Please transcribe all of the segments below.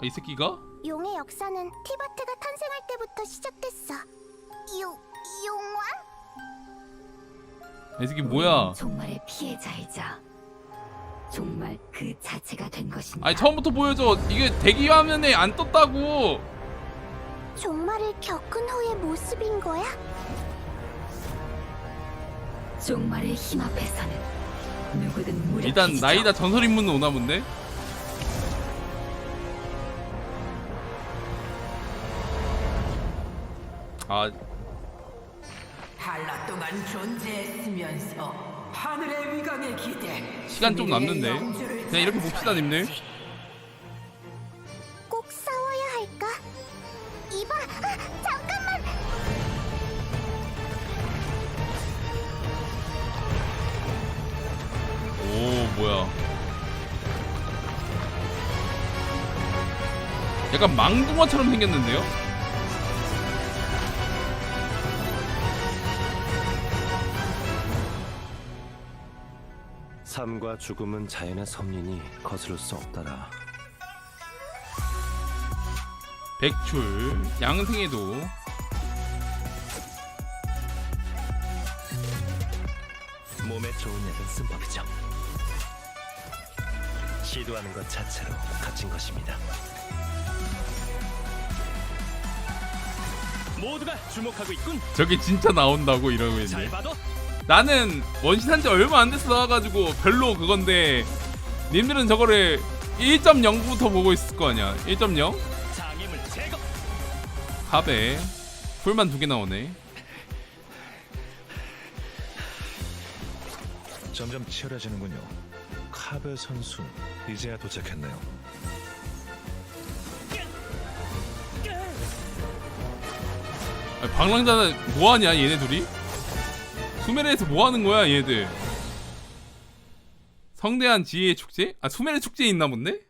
아, 이 새끼가? 용의 역사는 티바트가 탄생할 때부터 시작됐어. 용 용왕? 이 새끼 뭐야? 종말의 피해자이자 정말 그 자체가 된 것입니다. 아니 처음부터 보여줘. 이게 대기 화면에 안 떴다고. 종말을 겪은 후의 모습인 거야? 종말의 힘 앞에서는 누구든 무력해지죠. 일단 나이다 전설 인물은 오나 본데. 아 한라 동안 존재했으면서 하늘의 위강에 기대 시간 좀 남는데. 그냥 이렇게 봅시다, 님들. 꼭 싸워야 할까? 이봐, 아, 잠깐만. 오 뭐야? 약간 망둥어처럼 생겼는데요? 삶과 죽음은 자연의 섭리니 거스를 수 없다라. 백출 양생에도 몸에 좋은 약은 쓴 법이죠. 시도하는 것 자체로 갇힌 것입니다. 모두가 주목하고 있군. 저게 진짜 나온다고 이러고 있네. 잘 봐도 나는 원신 한 지 얼마 안 돼서 나와가지고 별로 그건데 님들은 저거를 1.0부터 보고 있을 거 아니야 1.0? 장애물 제거. 갑에 풀만 두 개 나오네 점점 치열해지는군요. 카베 선수 이제야 도착했네요. 아니, 방랑자는 뭐하냐 얘네 둘이? 수메르에서 뭐 하는 거야 얘들 성대한 지혜의 축제? 아 수메르 축제 있나 본데?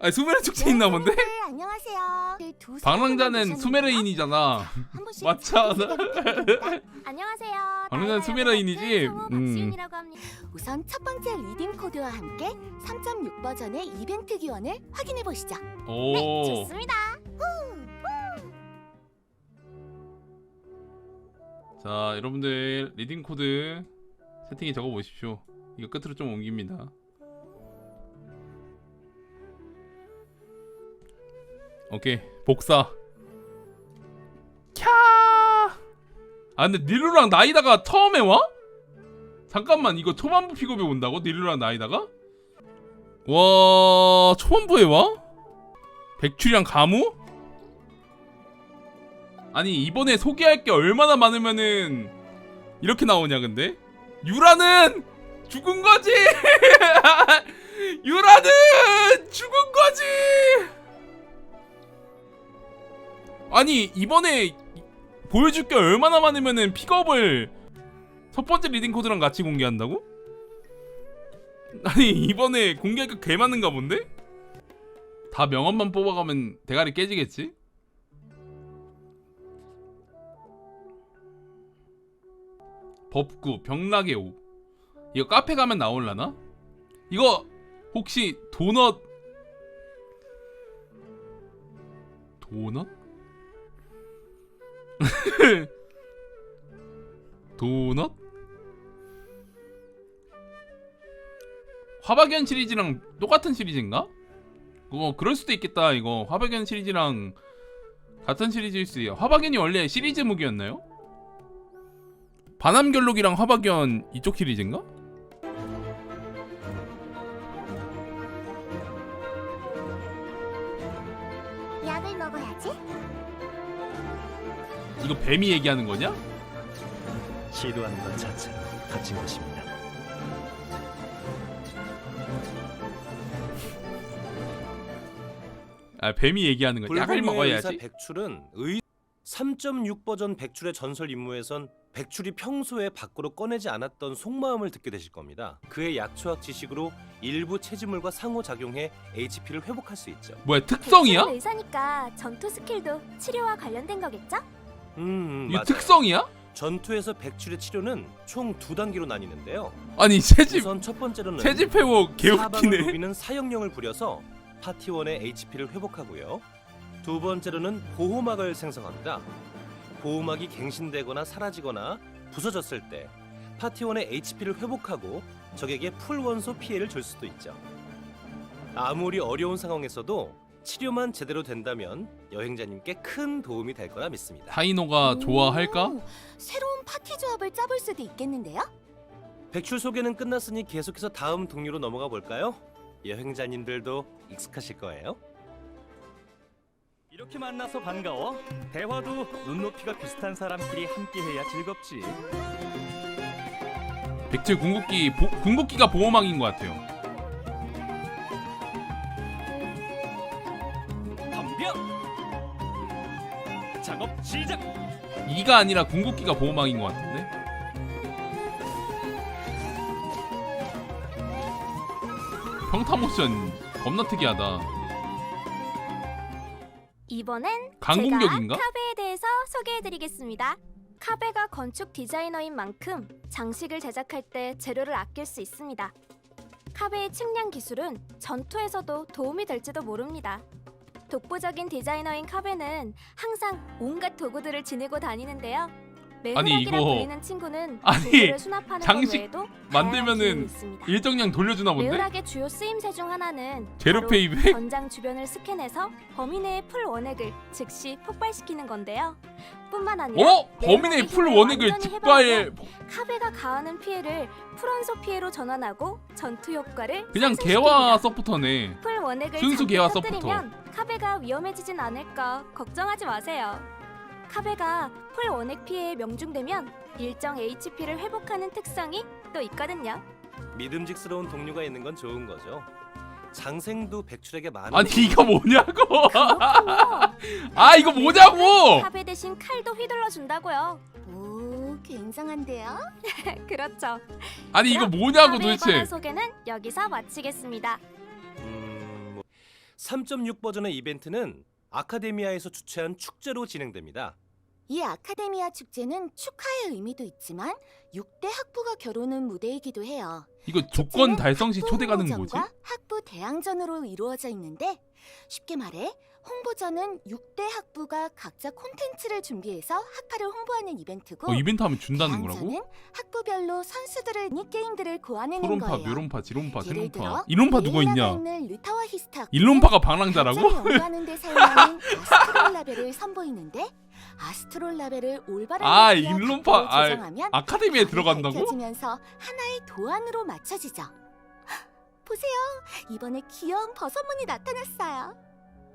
아 수메르 축제 있나 본데? 네, 안녕하세요. 두 방랑자는 수메르인이잖아 드리겠습니다. 안녕하세요. 방랑자는 수메르인이지? 음. 우선 첫 번째 리딩 코드와 함께 3.6 버전의 이벤트 기원을 확인해 보시죠. 네, 오 좋습니다. 자 여러분들 리딩 코드 세팅에 적어 보십시오 이거 끝으로 좀 옮깁니다 오케이 복사 캬! 아 근데 닐루랑 나이다가 처음에 와? 잠깐만 이거 초반부 픽업에 온다고? 닐루랑 나이다가? 와 초반부에 와? 백출이랑 가무? 아니 이번에 소개할 게 얼마나 많으면은 이렇게 나오냐 근데 유라는 죽은 거지 유라는 죽은 거지 아니 이번에 보여줄 게 얼마나 많으면은 픽업을 첫 번째 리딩 코드랑 같이 공개한다고? 아니 이번에 공개할 게 개 많은가 본데? 다 명언만 뽑아가면 대가리 깨지겠지? 법구 병락의 옷 이거 카페 가면 나올라나? 이거 혹시 도넛 도넛? 도넛? 화박연 시리즈랑 똑같은 시리즈인가? 어 그럴 수도 있겠다 이거 화박연 시리즈랑 같은 시리즈일 수 있어요 화박연이 원래 시리즈 무기였나요? 바남결록이랑 화박연 이쪽 시리즈인가? 약을 먹어야지. 이거 뱀이 얘기하는 거냐? 시도하는 것 자체로 갇힌 것입니다. 아 뱀이 얘기하는 거야. 약을 불공의 의사 먹어야지. 백출은 의 3.6 버전 백출의 전설 임무에선 백출이 평소에 밖으로 꺼내지 않았던 속마음을 듣게 되실 겁니다. 그의 약초학 지식으로 일부 체지물과 상호작용해 HP를 회복할 수 있죠. 뭐야 특성이야? 의사니까 전투 스킬도 치료와 관련된 거겠죠? 음, 이거 맞아요. 특성이야? 전투에서 백출의 치료는 총 두 단계로 나뉘는데요. 아니 채집 우선 첫 번째로는 채집 회복 사방을 개웃기네. 누비는 사형령을 부려서 파티원의 HP를 회복하고요. 두 번째로는 보호막을 생성합니다. 보호막이 갱신되거나 사라지거나 부서졌을 때 파티원의 HP를 회복하고 적에게 풀 원소 피해를 줄 수도 있죠. 아무리 어려운 상황에서도 치료만 제대로 된다면 여행자님께 큰 도움이 될 거라 믿습니다. 타이노가 좋아할까? 오, 새로운 파티 조합을 짜볼 수도 있겠는데요? 백출 소개는 끝났으니 계속해서 다음 동료로 넘어가 볼까요? 여행자님들도 익숙하실 거예요. 이렇게 만나서 반가워. 대화도 눈높이가 비슷한 사람끼리 함께해야 즐겁지. 백제 궁극기 보, 궁극기가 보호막인 것 같아요. 덤벼. 작업 시작. 이가 아니라 궁극기가 보호막인 것 같은데. 평타 모션 겁나 특이하다. 이번엔 강공격인가? 제가 카베에 대해서 소개해드리겠습니다. 카베가 건축 디자이너인 만큼 장식을 제작할 때 재료를 아낄 수 있습니다. 카베의 측량 기술은 전투에서도 도움이 될지도 모릅니다. 독보적인 디자이너인 카베는 항상 온갖 도구들을 지니고 다니는데요. 아니, 이거- 불리는 친구는 아니, 도구를 수납하는 장식 것 외에도 만들면은. 일정량 돌려주나 본데? 매운학의 주요 쓰임새 중 하나는 제로 바로 페이백? 전장 주변을 스캔해서 범위 내의 풀 원액을 즉시 폭발시키는 건데요. 뿐만 아니라 어? 범인의 풀 원액을 직발 카베가 가하는 피해를 풀원소 피해로 전환하고 전투 효과를 그냥 상승시킵니다. 개화 서포터네. 풀 원액을 순수 잠깐 개화 터뜨리면 카베가 위험해지진 않을까 걱정하지 마세요. 카베가 풀 원액 피해에 명중되면 일정 HP를 회복하는 특성이 또 있거든요. 믿음직스러운 동료가 있는 건 좋은 거죠. 장생도 백출에게 많은 아니 이거 뭐냐고? 그렇군요. 아 이거 뭐냐고? 카베 대신 칼도 휘둘러 준다고요. 오, 굉장한데요? 그렇죠. 아니 이거 뭐냐고 카베에 도대체? 소개는 여기서 마치겠습니다. 음, 뭐. 3.6 버전의 이벤트는 아카데미아에서 주최한 축제로 진행됩니다. 이 아카데미아 축제는 축하의 의미도 있지만 6대 학부가 겨루는 무대이기도 해요. 이거 조건 달성 시 초대 가는 뭐지? 홍보전과 학부 대항전으로 이루어져 있는데 쉽게 말해 홍보전은 6대 학부가 각자 콘텐츠를 준비해서 학파를 홍보하는 이벤트고 어 이벤트 하면 준다는 거라고? 대항전은 학부별로 선수들을 이 게임들을 고안해낸 소론파, 거예요. 묘론파, 지론파, 예를 세론파. 들어 이론파 누가 레일라가 있냐? 일론파가 방랑자라고? 감정을 연구하는 데 사용하는 아스트롤 라벨을 선보이는데 아스트롤 라벨을 올바른 아, 위치와 일론파, 각도로 아, 조정하면 아카데미에 들어간다고? 밝혀지면서 하나의 도안으로 맞춰지죠. 보세요. 이번에 귀여운 버섯문이 나타났어요.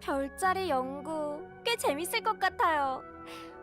별자리 연구 꽤 재밌을 것 같아요.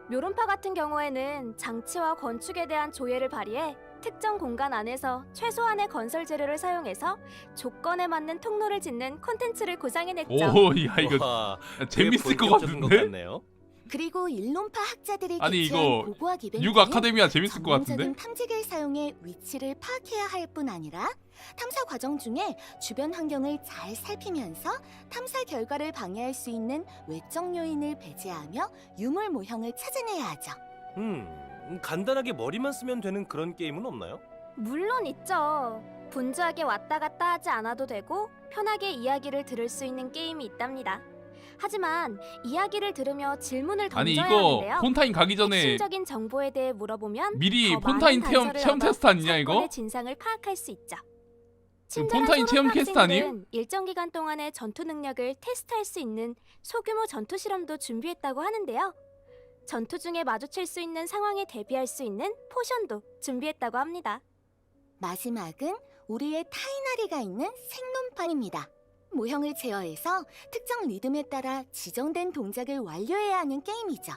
묘론파 같은 경우에는 장치와 건축에 대한 조예를 발휘해 특정 공간 안에서 최소한의 건설 재료를 사용해서 조건에 맞는 통로를 짓는 콘텐츠를 구상해냈죠. 오, 야 이거 와, 재밌을 것 본격적인 같은데? 같네요. 그리고 일론파 학자들이 아니, 개최한 이거 고고학 이벤트는 육 아카데미아 재밌을 것 전문적인 같은데? 탐지기를 사용해 위치를 파악해야 할 뿐 아니라 탐사 과정 중에 주변 환경을 잘 살피면서 탐사 결과를 방해할 수 있는 외적 요인을 배제하며 유물 모형을 찾아내야 하죠. 음, 간단하게 머리만 쓰면 되는 그런 게임은 없나요? 물론 있죠. 분주하게 왔다 갔다 하지 않아도 되고 편하게 이야기를 들을 수 있는 게임이 있답니다. 하지만 이야기를 들으며 질문을 아니 던져야 이거 하는데요. 폰타인 가기 전에 핵심적인 정보에 대해 물어보면 미리 더 많은 체험 단서를 체험 얻어 테스트 아니냐 이거? 사건의 진상을 파악할 수 있죠. 지금 친절한 폰타인 체험 퀘스트 아님? 학생들은 일정 기간 동안의 전투 능력을 테스트할 수 있는 소규모 전투 실험도 준비했다고 하는데요. 전투 중에 마주칠 수 있는 상황에 대비할 수 있는 포션도 준비했다고 합니다. 마지막은 우리의 타이나리가 있는 생론판입니다. 모형을 제어해서 특정 리듬에 따라 지정된 동작을 완료해야 하는 게임이죠.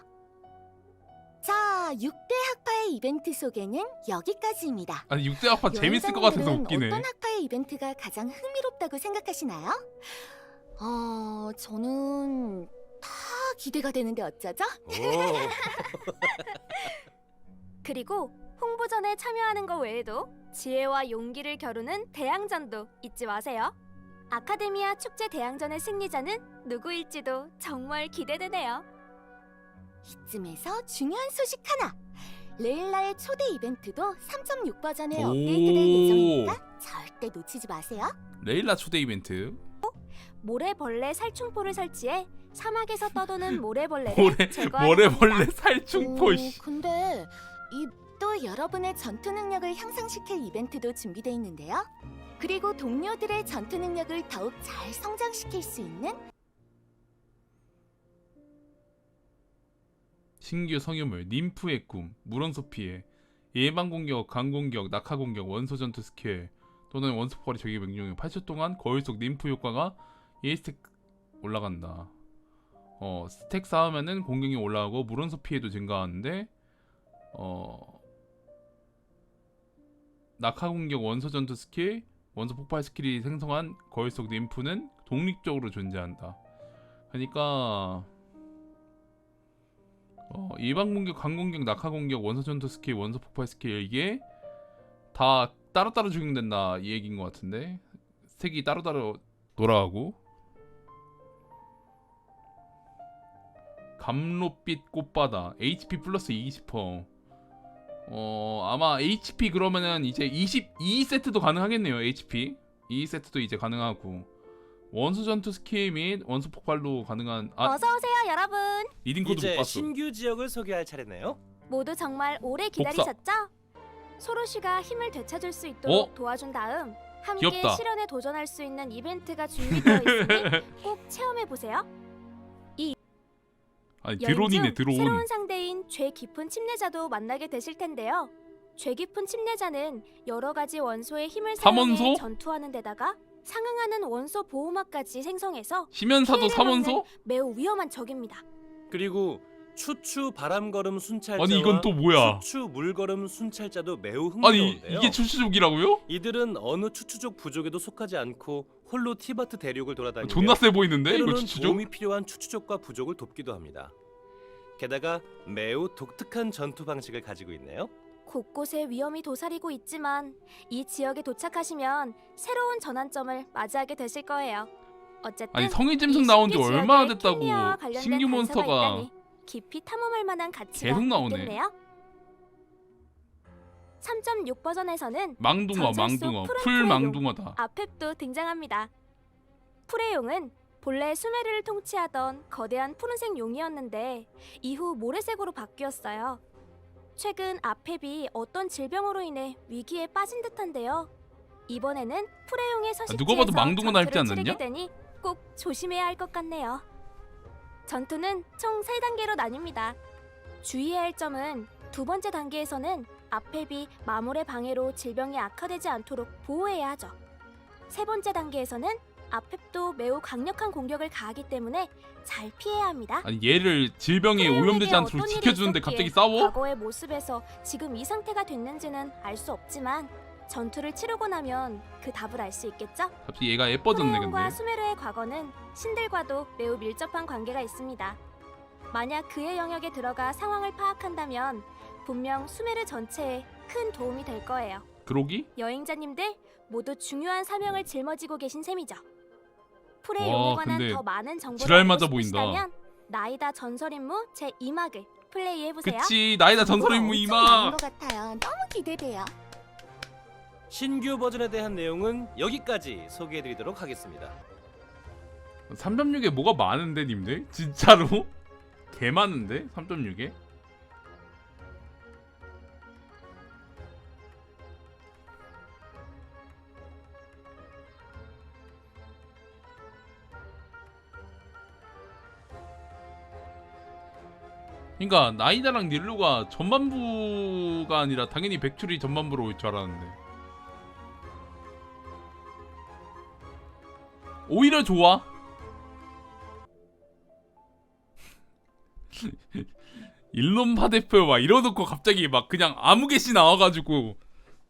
자, 6대 학파의 이벤트 소개는 여기까지입니다. 아니 육대 학파 재밌을 것 같아서 여행자님들은 웃기네. 어떤 학파의 이벤트가 가장 흥미롭다고 생각하시나요? 어, 저는 다 기대가 되는데 어쩌죠? 오, 그리고 홍보전에 참여하는 것 외에도 지혜와 용기를 겨루는 대항전도 잊지 마세요. 아카데미아 축제 대항전의 승리자는 누구일지도 정말 기대되네요. 이쯤에서 중요한 소식 하나. 레일라의 초대 이벤트도 3.6 버전에 오. 업데이트될 예정이니까 절대 놓치지 마세요. 레일라 초대 이벤트. 모래벌레 살충포를 설치해 사막에서 떠도는 모래벌레를 모래 제거하는 모래벌레. 살충포 오, 씨. 근데 이 또 여러분의 전투 능력을 향상시킬 이벤트도 준비돼 있는데요. 그리고 동료들의 전투 능력을 더욱 잘 성장시킬 수 있는 신규 성유물 님프의 꿈 물원소 피해 예방 공격 강 공격 낙하 공격 원소 전투 스킬 또는 원소 폭발이 적의 명중에 8초 동안 거울 속 님프 효과가 1스택 올라간다. 어 스택 쌓으면은 공격이 올라가고 물원소 피해도 증가하는데 어 낙하 공격 원소 전투 스킬 원소 폭발 스킬이 생성한 거울 속 님프는 독립적으로 존재한다 그러니까 어, 일반 공격, 강 공격, 낙하 공격, 원소 전투 스킬, 원소 폭발 스킬 이게 다 따로따로 적용된다 이 얘기인 것 같은데 색이 따로따로 돌아가고 감로빛 꽃바다 HP 플러스 20%. 어 아마 HP 그러면은 이제 22 세트도 가능하겠네요 HP 2 세트도 이제 가능하고 원소 전투 스킬 및 원소 폭발로 가능한 아 어서 오세요, 여러분. 리딩 코드 못 이제 봤어 신규 지역을 소개할 차례네요. 모두 정말 오래 기다리셨죠? 소로시가 힘을 되찾을 수 있도록 어? 도와준 다음 함께 귀엽다. 실현에 도전할 수 있는 이벤트가 준비되어 있으니 꼭 체험해 보세요. 아니 드론이네 중 드론 새로운 상대인 죄 깊은 침례자도 만나게 되실 텐데요. 죄 깊은 침례자는 여러 가지 원소의 힘을 사용해 삼원소? 전투하는 데다가 상응하는 원소 보호막까지 생성해서 심연사도 피해를 삼원소? 매우 위험한 적입니다. 그리고 추추 바람걸음 순찰자와 아니 이건 또 뭐야 추추 물걸음 순찰자도 매우 아니 흥미로운데요. 이게 추추족이라고요? 이들은 어느 추추족 부족에도 속하지 않고 홀로 티바트 대륙을 돌아다니며 존나 세 보이는데 이거 때로는 추추족? 도움이 필요한 추추족과 부족을 돕기도 합니다. 게다가 매우 독특한 전투 방식을 가지고 있네요. 곳곳에 위험이 도사리고 있지만 이 지역에 도착하시면 새로운 전환점을 맞이하게 되실 거예요. 어쨌든 아니 이 짐승 나온 지 얼마나 됐다고 관련된 신규 몬스터가 있다니 깊이 탐험할 만한 가치가 계속 나오네. 있겠네요. 3.6 버전에서는 망둥어 전설 속 망둥어 푸른 풀 풀의 망둥어다 아펩도 등장합니다. 푸레용은 본래 수메르를 통치하던 거대한 푸른색 용이었는데 이후 모래색으로 바뀌었어요. 최근 아펩이 어떤 질병으로 인해 위기에 빠진 듯한데요. 이번에는 푸레용의 서식지에서 아, 누가 봐도 전투를 치르게 났냐? 되니 꼭 조심해야 할 것 같네요. 전투는 총 3단계로 나뉩니다. 주의해야 할 점은 두 번째 단계에서는 아펩이 마물의 방해로 질병이 악화되지 않도록 보호해야 하죠. 세 번째 단계에서는 아펩도 매우 강력한 공격을 가하기 때문에 잘 피해야 합니다. 아니 얘를 질병에 오염되지 않도록 어떤 일이 지켜주는데 있었기에 갑자기 싸워? 과거의 모습에서 지금 이 상태가 됐는지는 알 수 없지만 전투를 치르고 나면 그 답을 알 수 있겠죠? 갑자기 얘가 예뻐졌네 근데 수메르의 과거는 신들과도 매우 밀접한 관계가 있습니다. 만약 그의 영역에 들어가 상황을 파악한다면 분명 수메르 전체에 큰 도움이 될 거예요. 그러기? 여행자님들 모두 중요한 사명을 짊어지고 계신 셈이죠. 와, 프레용에 관한 근데 더 많은 정보를 지랄 알고 보인다. 싶으시다면 나이다 전설 임무 제 2막을 플레이해 보세요. 그치 나이다 전설의 임무 엄청 많은 이마 것 같아요. 너무 기대돼요. 신규 버전에 대한 내용은 여기까지 소개해드리도록 하겠습니다. 3.6에 뭐가 많은데 님들? 진짜로? 개 많은데? 3.6에? 그러니까 나이다랑 닐루가 전반부가 아니라 당연히 백출이 전반부로 올 줄 알았는데 오히려 좋아 일론 파 대표 막 이러놓고 갑자기 막 그냥 아무 개시 나와가지고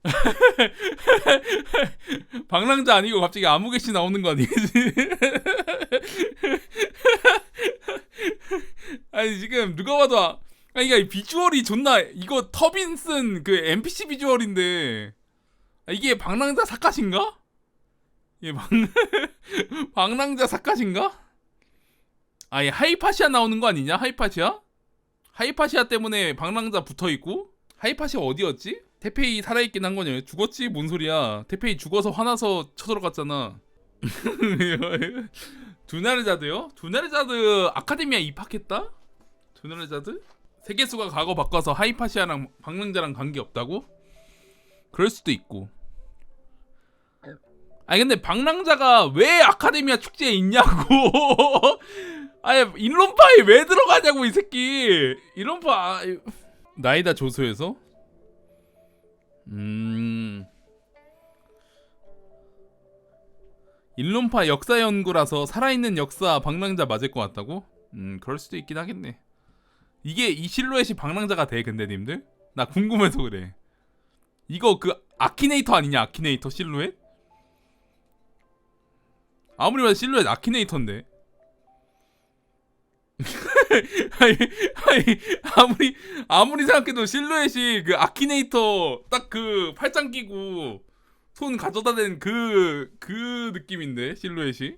방랑자 아니고 갑자기 아무 개시 나오는 거 아니겠지? 아니 지금 누가 봐도 아- 그러니까 이 비주얼이 존나 이거 터빈슨 그 NPC 비주얼인데 아, 이게 방랑자 사카신가? 이게 방 방랑자 사카신가? 아예 하이파시아 나오는 거 아니냐? 하이파시아? 하이파시아 때문에 방랑자 붙어 있고 하이파시아 어디였지? 태페이 살아있긴 한 거냐? 죽었지? 뭔 소리야? 태페이 죽어서 화나서 쳐들어갔잖아. 두나르자드요? 두나르자드 아카데미아 입학했다? 두나르자드? 세계수가 과거 바꿔서 하이파시아랑 방랑자랑 관계 없다고? 그럴 수도 있고. 아니 근데 방랑자가 왜 아카데미아 축제에 있냐고. 아니 일론파에 왜 들어가냐고 이 새끼. 일론파 아, 나이다 조소에서? 음. 일론파 역사 연구라서 살아있는 역사 방랑자 맞을 것 같다고? 음 그럴 수도 있긴 하겠네. 이게 이 실루엣이 방랑자가 돼 근데 님들? 나 궁금해서 그래. 이거 그 아키네이터 아니냐 아키네이터 실루엣? 아무리 봐도 실루엣 아키네이터인데. 아니, 아니 아무리 아무리 생각해도 실루엣이 그 아키네이터 딱 그 팔짱 끼고 손 가져다 댄 그 그 느낌인데 실루엣이